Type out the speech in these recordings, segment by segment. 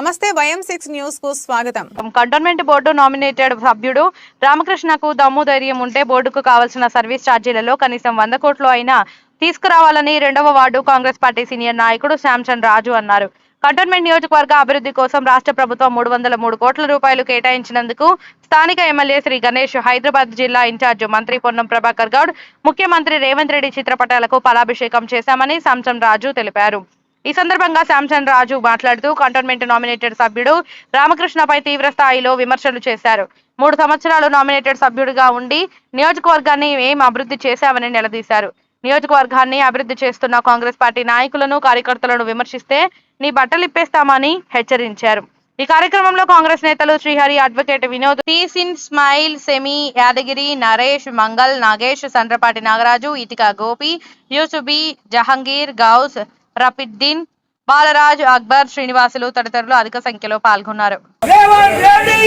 నమస్తే వయం సిక్స్ న్యూస్కు స్వాగతం కంటోన్మెంట్ బోర్డు నామినేటెడ్ సభ్యుడు రామకృష్ణకు దమ్ము ధైర్యం ఉంటే బోర్డుకు కావాల్సిన సర్వీస్ ఛార్జీలలో కనీసం వంద కోట్లు అయినా తీసుకురావాలని రెండవ వార్డు కాంగ్రెస్ పార్టీ సీనియర్ నాయకుడు శాంసన్ రాజు అన్నారు. కంటోన్మెంట్ నియోజకవర్గ అభివృద్ధి కోసం రాష్ట్ర ప్రభుత్వం మూడు వందల మూడు కోట్ల రూపాయలు కేటాయించినందుకు స్థానిక ఎమ్మెల్యే శ్రీ గణేష్ హైదరాబాద్ జిల్లా ఇన్ఛార్జ్ మంత్రి పొన్నం ప్రభాకర్ గౌడ్ ముఖ్యమంత్రి రేవంత్ రెడ్డి చిత్రపటాలకు ఫలాభిషేకం చేశామని శాంసన్ రాజు తెలిపారు. ఈ సందర్భంగా శాంసన్ రాజు మాట్లాడుతూ కంటోన్మెంట్ నామినేటెడ్ సభ్యుడు రామకృష్ణపై తీవ్ర స్థాయిలో విమర్శలు చేశారు. మూడు సంవత్సరాలు నామినేటెడ్ సభ్యుడిగా ఉండి నియోజకవర్గాన్ని ఏం అభివృద్ధి చేశామని నిలదీశారు. నియోజకవర్గాన్ని అభివృద్ధి చేస్తున్న కాంగ్రెస్ పార్టీ నాయకులను కార్యకర్తలను విమర్శిస్తే నీ బట్టలిప్పేస్తామని హెచ్చరించారు. ఈ కార్యక్రమంలో కాంగ్రెస్ నేతలు శ్రీహరి అడ్వకేట్ వినోద్ టీసిన్ స్మైల్ సెమి యాదగిరి నరేష్ మంగల్ నాగేష్ సండ్రపాటి నాగరాజు ఇటికా గోపి యూసుబి జహంగీర్ గౌస్ రఫిద్దీన్ బాలరాజ్ అక్బర్ శ్రీనివాసులు తదితరులు అధిక సంఖ్యలో పాల్గొన్నారు రేవంత్ రెడ్డి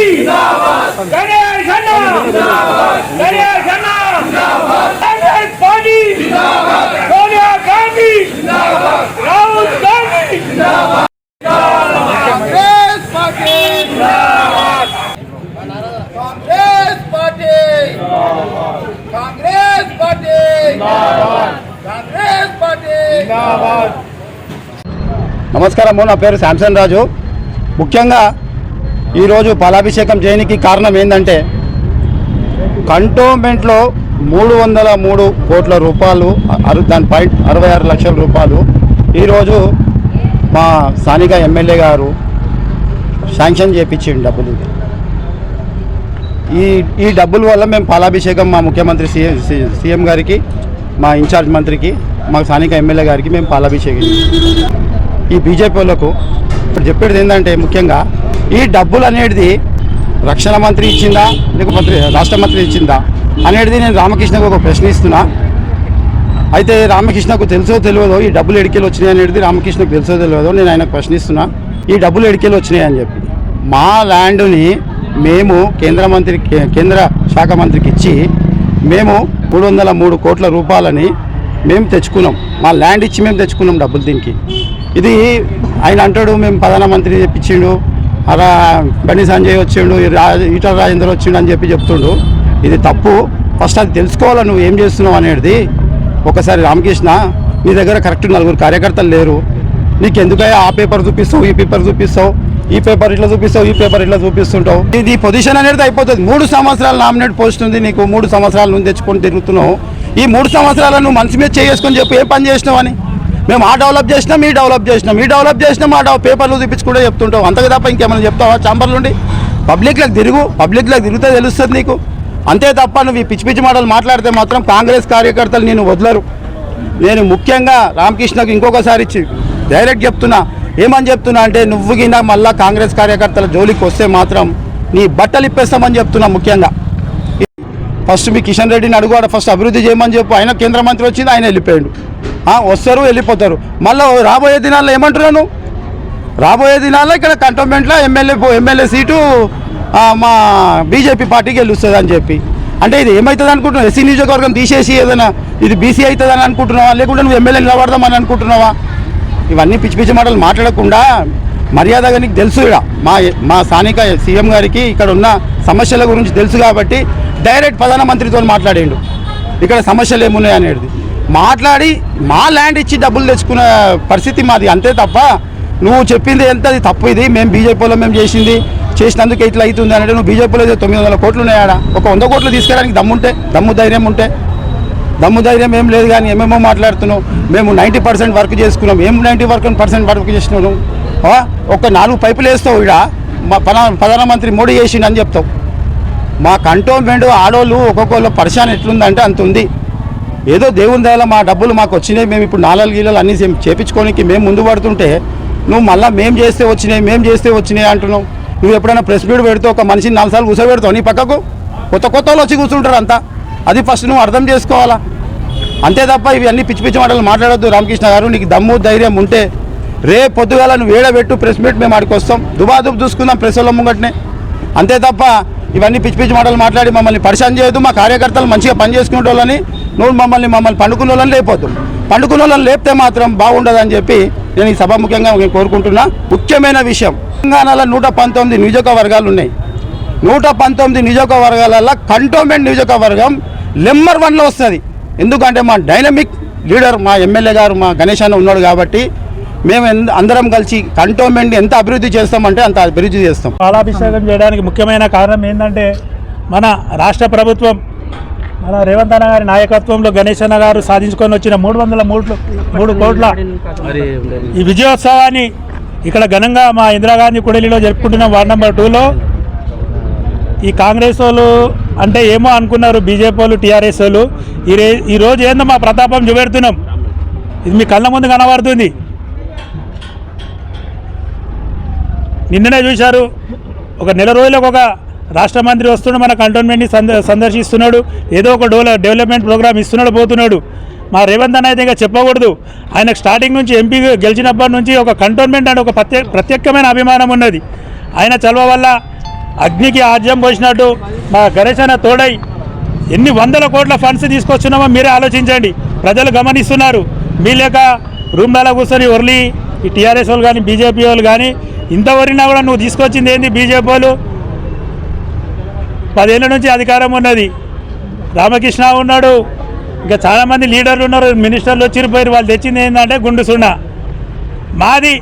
గణేష్ అన్న నమస్కారము నా పేరు శాంసన్ రాజు. ముఖ్యంగా ఈరోజు పాలాభిషేకం చేయడానికి కారణం ఏంటంటే కంటోన్మెంట్లో మూడు వందల మూడు కోట్ల రూపాయలు అరు దాని పాయింట్ అరవై ఆరు లక్షల రూపాయలు. ఈరోజు మా స్థానిక ఎమ్మెల్యే గారు శాంక్షన్ చేయించిండు డబ్బులు. ఈ ఈ డబ్బుల వల్ల మేము పాలాభిషేకం మా ముఖ్యమంత్రి సీఎం సీఎం గారికి మా ఇన్ఛార్జ్ మంత్రికి మా స్థానిక ఎమ్మెల్యే గారికి మేము పాలాభిషేకం ఈ బీజేపీ వాళ్ళకు ఇప్పుడు చెప్పేది ఏంటంటే ముఖ్యంగా ఈ డబ్బులు అనేది రక్షణ మంత్రి ఇచ్చిందా లేకపోతే రాష్ట్ర మంత్రి ఇచ్చిందా అనేది నేను రామకృష్ణకు ఒక ప్రశ్న ఇస్తున్నా. అయితే రామకృష్ణకు తెలుసో తెలియదో ఈ డబ్బులు ఎడికెళ్ళి వచ్చినాయి అనేది రామకృష్ణకు తెలుసో తెలియదో నేను ఆయనకు ప్రశ్నిస్తున్నా. ఈ డబ్బులు ఎడికెళ్ళి వచ్చినాయి అని చెప్పి. మా ల్యాండ్ని మేము కేంద్ర మంత్రి కేంద్ర శాఖ మంత్రికి ఇచ్చి మేము మూడు వందల మూడు కోట్ల రూపాయలని మేము తెచ్చుకున్నాం. మా ల్యాండ్ ఇచ్చి మేము తెచ్చుకున్నాం డబ్బులు దీనికి. ఇది ఆయన అంటాడు మేము ప్రధానమంత్రి చెప్పించిండు అలా బండి సంజయ్ వచ్చిండు ఈటల రాజేందర్ వచ్చిండు అని చెప్పి చెప్తుండు. ఇది తప్పు. ఫస్ట్ అది తెలుసుకోవాలా నువ్వు ఏం చేస్తున్నావు అనేది. ఒకసారి రామకృష్ణ నీ దగ్గర కరెక్ట్ నలుగురు కార్యకర్తలు లేరు. నీకు ఎందుకయ్యా ఆ పేపర్ చూపిస్తావు ఈ పేపర్ చూపిస్తావు ఈ పేపర్ ఇట్లా చూపిస్తావు ఈ పేపర్ ఇట్లా చూపిస్తుంటావు. ఇది పొజిషన్ అనేది అయిపోతుంది. మూడు సంవత్సరాలు నామినేట్ పోస్ట్ ఉంది నీకు మూడు సంవత్సరాల నుంచి తెచ్చుకొని తిరుగుతున్నావు. ఈ మూడు సంవత్సరాలు నువ్వు మనసు మీద చేసుకొని చెప్పి ఏ పని చేసినావు అని. మేము ఆ డెవలప్ చేసినాం ఈ డెవలప్ చేసినాం. ఈ డెవలప్ చేసినాం ఆ డెవ- పేపర్లు చూపించుకుంటే చెప్తుంటావు. అంతగా తప్ప ఇంకేమైనా చెప్తావా? చాంబర్లు ఉండి? పబ్లిక్లకు తిరుగు. పబ్లిక్లకు తిరిగితే తెలుస్తుంది నీకు. అంతే తప్ప నువ్వు ఈ పిచ్చి పిచ్చి మాటలు మాట్లాడితే మాత్రం కాంగ్రెస్ కార్యకర్తలు నేను వదలరు. నేను ముఖ్యంగా రామకృష్ణకు ఇంకొకసారి ఇచ్చి డైరెక్ట్ చెప్తున్నా. ఏమని చెప్తున్నా అంటే నువ్వు గిన మళ్ళా కాంగ్రెస్ కార్యకర్తల జోలికి వస్తే మాత్రం నీ బట్టలు ఇప్పేస్తామని చెప్తున్నా ముఖ్యంగా. ఫస్ట్ మీ కిషన్ రెడ్డిని అడుగువాడు ఫస్ట్ అభివృద్ధి చేయమని చెప్పు. ఆయన కేంద్ర మంత్రి వచ్చింది ఆయన వెళ్ళిపోయాడు. వస్తారు వెళ్ళిపోతారు. మళ్ళీ రాబోయే దినాల్లో ఏమంటున్నాను రాబోయే దినాల్లో ఇక్కడ కంటోన్మెంట్లో ఎమ్మెల్యే ఎమ్మెల్యే సీటు మా బీజేపీ పార్టీకి గెలుస్తుంది అని చెప్పి. అంటే ఇది ఏమవుతుంది అనుకుంటున్నావు? ఎస్సీ నియోజకవర్గం తీసేసి ఏదైనా ఇది బీసీ అవుతుందని అనుకుంటున్నావా? లేకుంటే నువ్వు ఎమ్మెల్యే నిలబడదామని అనుకుంటున్నావా? ఇవన్నీ పిచ్చి పిచ్చి మాటలు మాట్లాడకుండా మర్యాదగా నీకు తెలుసు ఇక్కడ మా మా స్థానిక సీఎం గారికి ఇక్కడ ఉన్న సమస్యల గురించి తెలుసు కాబట్టి డైరెక్ట్ ప్రధానమంత్రితో మాట్లాడిండు. ఇక్కడ సమస్యలు ఏమున్నాయి అనేది. మాట్లాడి మా ల్యాండ్ ఇచ్చి డబ్బులు తెచ్చుకునే పరిస్థితి మాది అంతే తప్ప నువ్వు చెప్పింది ఎంత అది తప్పు ఇది. మేము బీజేపీలో మేము చేసింది చేసినందుకు ఇట్లా అవుతుంది అంటే నువ్వు బీజేపీలో తొమ్మిది వందల కోట్లు ఉన్నాయాడ ఒక వంద కోట్లు తీసుకెళ్ళడానికి దమ్ముంటే దమ్ము ధైర్యం ఉంటే. దమ్ము ధైర్యం ఏం లేదు కానీ ఏమేమో మాట్లాడుతున్నావు. మేము నైంటీ పర్సెంట్ వర్క్ చేసుకున్నాం. ఏం నైంటీ వర్క్ పర్సెంట్ వర్క్ చేసినావు ఒక నాలుగు పైపులు వేస్తావు ఇక్కడ మా ప్రధాన ప్రధానమంత్రి మోడీ చేసిండు అని చెప్తావు. మా కంటోన్మెంట్ ఆడోళ్ళు ఒక్కొక్కళ్ళు పరిశాన్ ఎట్లుందంటే అంత ఉంది. ఏదో దేవుని దయలో మా డబ్బులు మాకు వచ్చినాయి మేము ఇప్పుడు నాలుగు గీలలు అన్నీ చేపించుకోనికి మేము ముందు పడుతుంటే నువ్వు మళ్ళీ మేము చేస్తే వచ్చినాయి మేము చేస్తే వచ్చినాయి అంటున్నావు. నువ్వు ఎప్పుడైనా ప్రెస్ మీట్ పెడితే ఒక మనిషిని నాలుగు సార్లు కూర్చోబెడతావు నీ పక్కకు? కొత్త కొత్త వాళ్ళు వచ్చి కూర్చుంటారు అంతా. అది ఫస్ట్ నువ్వు అర్థం చేసుకోవాలా? అంతే తప్ప ఇవి అన్ని పిచ్చి పిచ్చి మాటలు మాట్లాడద్దు రామకృష్ణ గారు నీకు దమ్ము ధైర్యం ఉంటే రే పొద్దుగాల నువ్వు ఏడబెట్టు ప్రెస్ మీట్ మేము ఆడికి వస్తాం. దుబాదుబు చూసుకుందాం ప్రెస్ వాళ్ళ ముంగట్నే. అంతే తప్ప ఇవన్నీ పిచ్చి పిచ్చి మాటలు మాట్లాడి మమ్మల్ని పరిశాన్ చేయొద్దు. మా కార్యకర్తలు మంచిగా పని చేసుకునే వాళ్ళని నువ్వు మమ్మల్ని మమ్మల్ని పండుకునే వాళ్ళని లేకపోద్దు పండుకున్న వాళ్ళని లేపితే మాత్రం బాగుండదని చెప్పి నేను ఈ సభాముఖ్యంగా నేను కోరుకుంటున్నా. ముఖ్యమైన విషయం తెలంగాణలో నూట పంతొమ్మిది నియోజకవర్గాలు ఉన్నాయి. నూట పంతొమ్మిది నియోజకవర్గాలలో కంటోన్మెంట్ నియోజకవర్గం నెంబర్ వన్లో వస్తుంది. ఎందుకంటే మా డైనమిక్ లీడర్ మా ఎమ్మెల్యే గారు మా గణేష్ అన్న ఉన్నాడు కాబట్టి మేము అందరం కలిసి కంటోన్మెంట్ ఎంత అభివృద్ధి చేస్తామంటే అంత అభివృద్ధి చేస్తాం. పాలాభిషేకం చేయడానికి ముఖ్యమైన కారణం ఏంటంటే మన రాష్ట్ర ప్రభుత్వం మన రేవంత్ అన్న గారి నాయకత్వంలో గణేష్ అన్న గారు సాధించుకొని వచ్చిన మూడు వందల మూడు మూడు కోట్ల ఈ విజయోత్సవాన్ని ఇక్కడ ఘనంగా మా ఇందిరాగాంధీ కుడలిలో జరుపుకుంటున్న వార్డ్ నెంబర్ టూలో ఈ కాంగ్రెస్ వాళ్ళు అంటే ఏమో అనుకున్నారు బీజేపీ వాళ్ళు టీఆర్ఎస్ వాళ్ళు. ఈ రే ఈ రోజు ఏందో మా ప్రతాపం చూపెడుతున్నాం. ఇది మీ కళ్ళ ముందు కనబడుతుంది. నిన్ననే చూశారు. ఒక నెల రోజులకు ఒక రాష్ట్ర మంత్రి వస్తున్నాడు మన కంటోన్మెంట్ని సంద సందర్శిస్తున్నాడు. ఏదో ఒక డెవలప్మెంట్ ప్రోగ్రామ్ ఇస్తున్నాడు పోతున్నాడు. మా రేవంత్ అన్న అయితే ఇంకా చెప్పకూడదు. ఆయనకు స్టార్టింగ్ నుంచి ఎంపీ గెలిచినప్పటి నుంచి ఒక కంటోన్మెంట్ అంటే ఒక ప్రత్యేక ప్రత్యేకమైన అభిమానం ఉన్నది. ఆయన చలవ వల్ల అగ్నికి ఆజ్యం పోసినట్టు మా గణేష్ తోడై ఎన్ని వందల కోట్ల ఫండ్స్ తీసుకొస్తున్నామో మీరే ఆలోచించండి. ప్రజలు గమనిస్తున్నారు. మీ లేక రూమ్లలో కూర్చొని ఒర్లి ఈ టీఆర్ఎస్ వాళ్ళు కానీ బీజేపీ వాళ్ళు కానీ ఇంత కూడా నువ్వు తీసుకొచ్చింది ఏంది బీజేపీ వాళ్ళు? పదేళ్ళ నుంచి అధికారం ఉన్నది. రామకృష్ణ ఉన్నాడు. ఇంకా చాలామంది లీడర్లు ఉన్నారు మినిస్టర్లు వచ్చిరిపోయారు వాళ్ళు తెచ్చింది ఏంటంటే గుండు సున్నా. మాది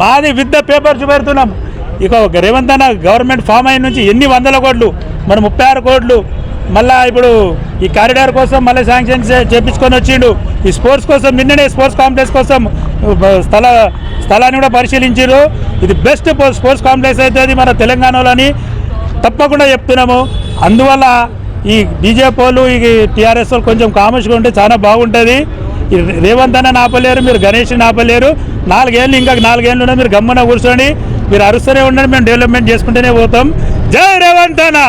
మాది విత్ ద పేపర్ చూపెడుతున్నాం ఇక రేవంత్ అన్న గవర్నమెంట్ ఫామ్ అయిన నుంచి ఎన్ని వందల కోట్లు మరి ముప్పై ఆరు కోట్లు మళ్ళా ఇప్పుడు ఈ కారిడార్ కోసం మళ్ళీ శాంక్షన్ చేపించుకొని వచ్చిండు. ఈ స్పోర్ట్స్ కోసం నిన్ననే స్పోర్ట్స్ కాంప్లెక్స్ కోసం స్థల స్థలాన్ని కూడా పరిశీలించారు ఇది బెస్ట్ స్పోర్ట్స్ కాంప్లెక్స్ అవుతుంది మన తెలంగాణలోని తప్పకుండా చెప్తున్నాము. అందువల్ల ఈ బీజేపీ పోలు ఈ టీఆర్ఎస్ వాళ్ళు కొంచెం కామర్స్గా ఉంటే చాలా బాగుంటుంది. ఈ రేవంత్ అన్న ఆపలేరు మీరు గణేష్ ఆపలేరు. నాలుగేళ్ళు ఇంకా నాలుగేళ్ళు ఉన్నాయి మీరు గమ్మున కూర్చోండి. మీరు అరుస్తూనే ఉండండి మేము డెవలప్మెంట్ చేసుకుంటూనే పోతాం. జై రేవంత్ అన్న!